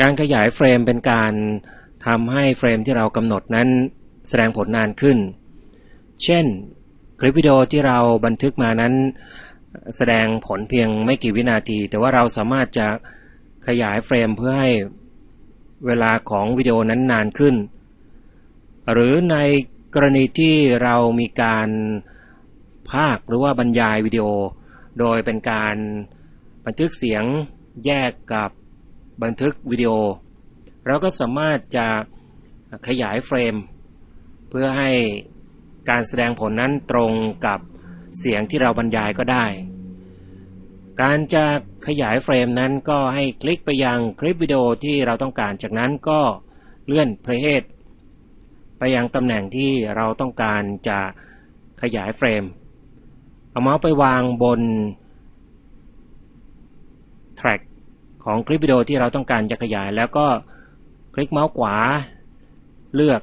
การขยายเฟรมเป็นการทำให้เฟรมที่เรากำหนดนั้นแสดงผลนานขึ้น เช่น คลิปวิดีโอที่เราบันทึกมานั้น แสดงผลเพียงไม่กี่วินาที แต่ว่าเราสามารถจะขยายเฟรมเพื่อให้เวลาของวิดีโอนั้นนานขึ้น หรือในกรณีที่เรามีการภาคหรือว่าบรรยายวิดีโอ โดยเป็นการบันทึกเสียงแยกกับ บันทึกวิดีโอ เราก็สามารถจะขยายเฟรม เพื่อให้การแสดงผลนั้นตรงกับเสียงที่เราบรรยายก็ได้ การจะขยายเฟรมนั้นก็ให้คลิกไปยังคลิปวิดีโอที่เราต้องการ จากนั้นก็เลื่อนเพลย์ไปยังตำแหน่งที่เราต้องการจะขยายเฟรม เอาเมาส์ไปวางบนแทร็ก ของคลิปวิดีโอที่เราต้องการจะขยาย แล้วก็คลิกเมาส์ขวา เลือก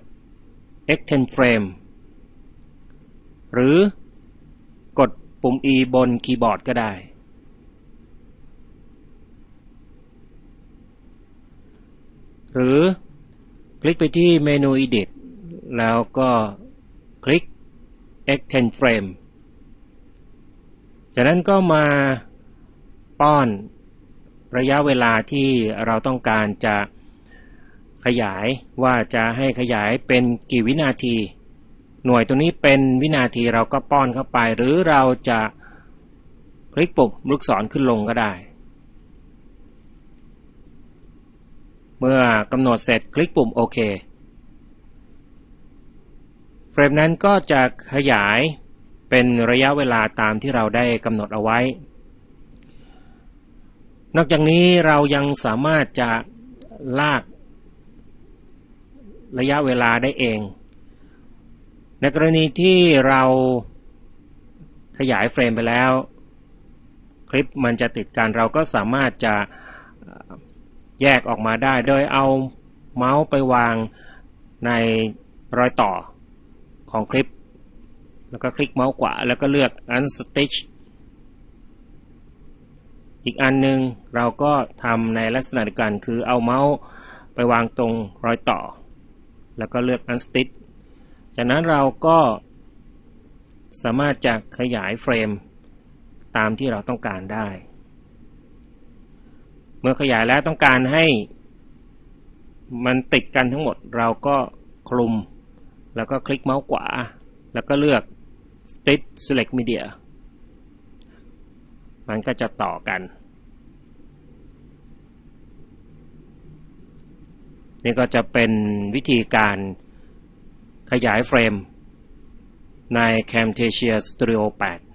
extend frame หรือกดปุ่ม E บนคีย์บอร์ดก็ได้ หรือคลิกไปที่เมนู Edit แล้วก็คลิก extend frame จากนั้นก็มาป้อน ระยะเวลาที่เราต้องการจะขยายว่าจะให้ขยายเป็นกี่วินาที หน่วยตัวนี้เป็นวินาทีเราก็ป้อนเข้าไป หรือเราจะคลิกปุ่มลูกศรขึ้นลงก็ได้ เมื่อกำหนดเสร็จคลิกปุ่มโอเคเฟรมนั้นก็จะขยายเป็นระยะเวลาตามที่เราได้กำหนดเอาไว้ นอกจากนี้เรายังสามารถจะลากระยะเวลาได้เอง ในกรณีที่เราขยายเฟรมไปแล้ว คลิปมันจะติดกันเราก็สามารถจะแยกออกมาได้ โดยเอาเมาส์ไปวางในรอยต่อของคลิป แล้วก็คลิกเมาส์ขวาแล้วก็เลือก unstitch อีกอันหนึ่งเราก็ทำในลักษณะเดียวกันคือเอาเมาส์ไปวางตรงรอยต่อ แล้วก็เลือก unstitch จากนั้นเราก็สามารถจะขยายเฟรมตามที่เราต้องการได้ เมื่อขยายแล้วต้องการให้มันติดกันทั้งหมดเราก็คลุม แล้วก็คลิกเมาส์ขวา แล้วก็เลือก Stitch Select Media มันก็จะต่อกัน นี่ก็จะเป็นวิธีการขยายเฟรมใน Camtasia Studio 8